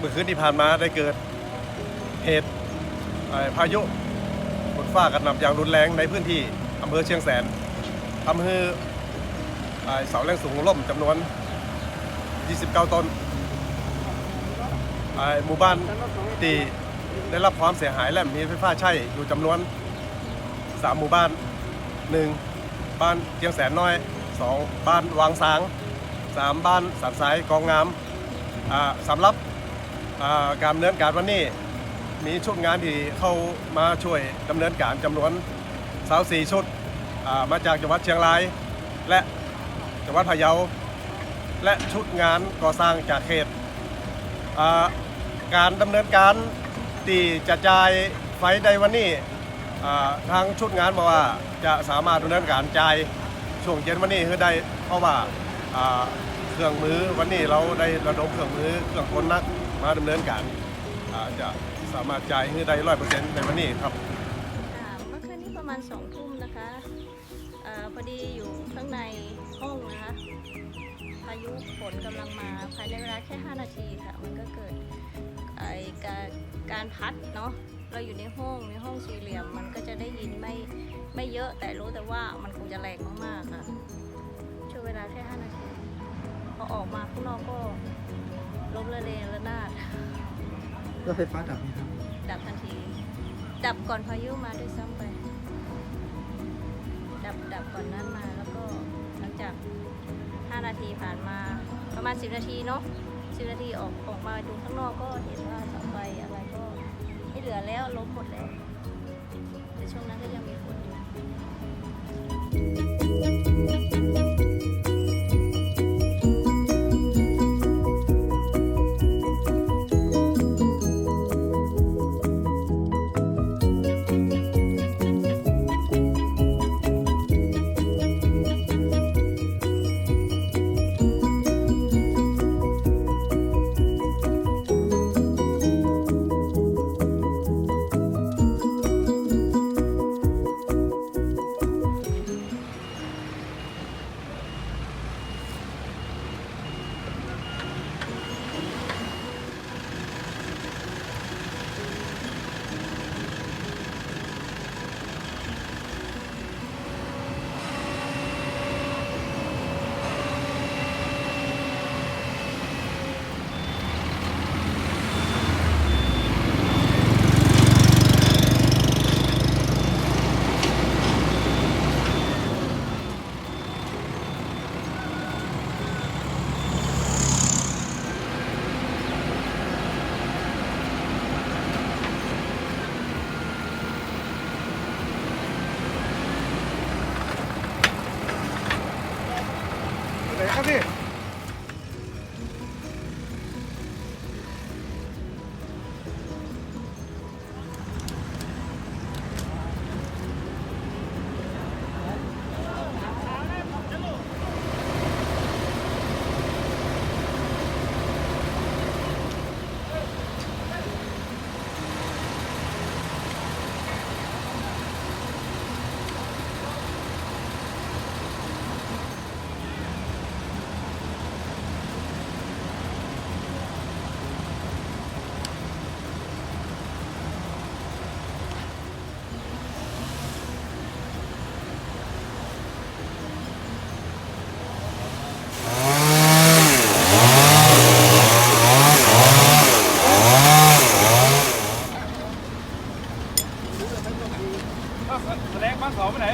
เมื่อคืนที่ผ่านมาได้เกิดเหตุพายุฝนฟ้ากระหน่ำอย่างรุนแรงในพื้นที่อำเภอเชียงแสนทำให้เสาแรงสูงล่มจำนวน 29 ต้นหมู่บ้านที่ได้รับความเสียหายและมีไฟฟ้าใช้อยู่จำนวน 3 หมู่บ้าน 1 บ้านเชียงแสนน้อย 2 บ้านวางสาง 3 บ้านสันสายกองงามสำหรับ อ่าการดำเนินการวันนี้มีชุดงานที่เข้ามาช่วยดำเนินการจำนวน24ชุดอ่ามาจากจังหวัดเชียงราย และจังหวัดพะเยา และชุดงานก่อสร้างจากเขตอ่าการดำเนินการที่จะจ่ายไฟในวันนี้อ่าทางชุดงานบอกว่าจะสามารถดำเนินการจ่ายช่วงเย็นวันนี้คือได้เพราะว่าอ่า เครื่องมือ วันนี้เราได้ระดมเครื่องมือเครื่องกลนักมาดำเนินการอาจะสามารถจ่ายให้ได้ร้อยเปอร์เซ็นต์ในวันนี้ครับค่ะเมื่อคืนนี้ประมาณสองทุ่มนะคะเออพอดีอยู่ข้างในห้องนะคะพายุฝนกำลังมาภายในเวลาแค่ 5 นาทีค่ะ มันก็เกิดไอการการพัดเนาะเราอยู่ในห้องในห้องสี่เหลี่ยม มันก็จะได้ยินไม่ไม่เยอะแต่รู้แต่ว่ามันคงจะแรงมากๆค่ะช่วงเวลาแค่ 5 นาที อออกมาข้างนอกก็ล้มระเนระนาด รถไฟฟ้าดับไหมครับ ดับทันที ดับก่อนพายุมาด้วยซ้ำไป ดับดับก่อนนั้นมาแล้วก็หลังจาก 5 นาทีผ่านมาประมาณ 10 นาทีเนาะ10 นาทีออกออกมาดูข้างนอกก็เห็นว่าเสาไฟอะไรก็ไม่เหลือแล้วล้มหมดแล้ว แต่ช่วงนั้นก็ยังมีฝนอยู่ 네, 하세요. แสดงบ้านสองไปไหน